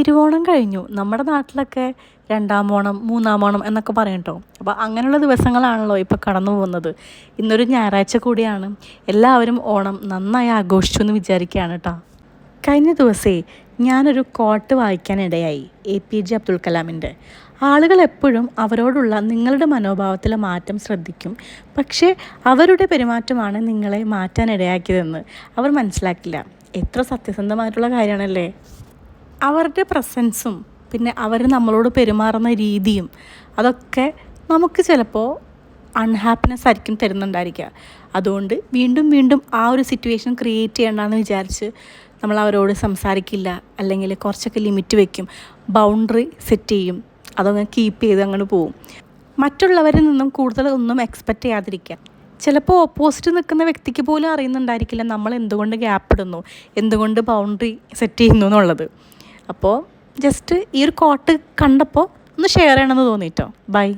തിരുവോണം കഴിഞ്ഞു. നമ്മുടെ നാട്ടിലൊക്കെ രണ്ടാം ഓണം മൂന്നാം ഓണം എന്നൊക്കെ പറയും കേട്ടോ അപ്പോൾ അങ്ങനെയുള്ള ദിവസങ്ങളാണല്ലോ ഇപ്പോൾ കടന്നു പോകുന്നത്. ഇന്നൊരു ഞായറാഴ്ച കൂടിയാണ്. എല്ലാവരും ഓണം നന്നായി ആഘോഷിച്ചു എന്ന് വിചാരിക്കുകയാണ് കേട്ടോ കഴിഞ്ഞ ദിവസേ ഞാനൊരു കോട്ട് വായിക്കാനിടയായി എ പി ജെ അബ്ദുൽ കലാമിന്റെ ആളുകൾ എപ്പോഴും അവരോടുള്ള നിങ്ങളുടെ മനോഭാവത്തിലെ മാറ്റം ശ്രദ്ധിക്കും. പക്ഷേ അവരുടെ പെരുമാറ്റമാണ് നിങ്ങളെ മാറ്റാനിടയാക്കിയതെന്ന് അവർ മനസ്സിലാക്കില്ല. എത്ര സത്യസന്ധമായിട്ടുള്ള കാര്യമാണല്ലേ? അവരുടെ പ്രസൻസും പിന്നെ അവർ നമ്മളോട് പെരുമാറുന്ന രീതിയും അതൊക്കെ നമുക്ക് ചിലപ്പോൾ അൺഹാപ്പിനെസ് ആയിരിക്കും തരുന്നുണ്ടായിരിക്കുക. അതുകൊണ്ട് വീണ്ടും വീണ്ടും ആ ഒരു സിറ്റുവേഷൻ ക്രിയേറ്റ് ചെയ്യണ്ടെന്ന് വിചാരിച്ച് നമ്മൾ അവരോട് സംസാരിക്കില്ല അല്ലെങ്കിൽ കുറച്ചൊക്കെ ലിമിറ്റ് വയ്ക്കും ബൗണ്ടറി സെറ്റ് ചെയ്യും അതങ്ങ് കീപ്പ് ചെയ്ത് അങ്ങോട്ട് പോവും. മറ്റുള്ളവരിൽ നിന്നും കൂടുതൽ ഒന്നും എക്സ്പെക്റ്റ് ചെയ്യാതിരിക്കുക. ചിലപ്പോൾ ഓപ്പോസിറ്റ് നിൽക്കുന്ന വ്യക്തിക്ക് പോലും അറിയുന്നുണ്ടായിരിക്കില്ല നമ്മൾ എന്തുകൊണ്ട് ഗ്യാപ്പ് ഇടുന്നു എന്തുകൊണ്ട് ബൗണ്ടറി സെറ്റ് ചെയ്യുന്നു എന്നുള്ളത്. അപ്പോൾ ജസ്റ്റ് ഈ ഒരു കോട്ട് കണ്ടപ്പോൾ ഒന്ന് ഷെയർ ചെയ്യണമെന്ന് തോന്നിയിട്ടോ ബൈ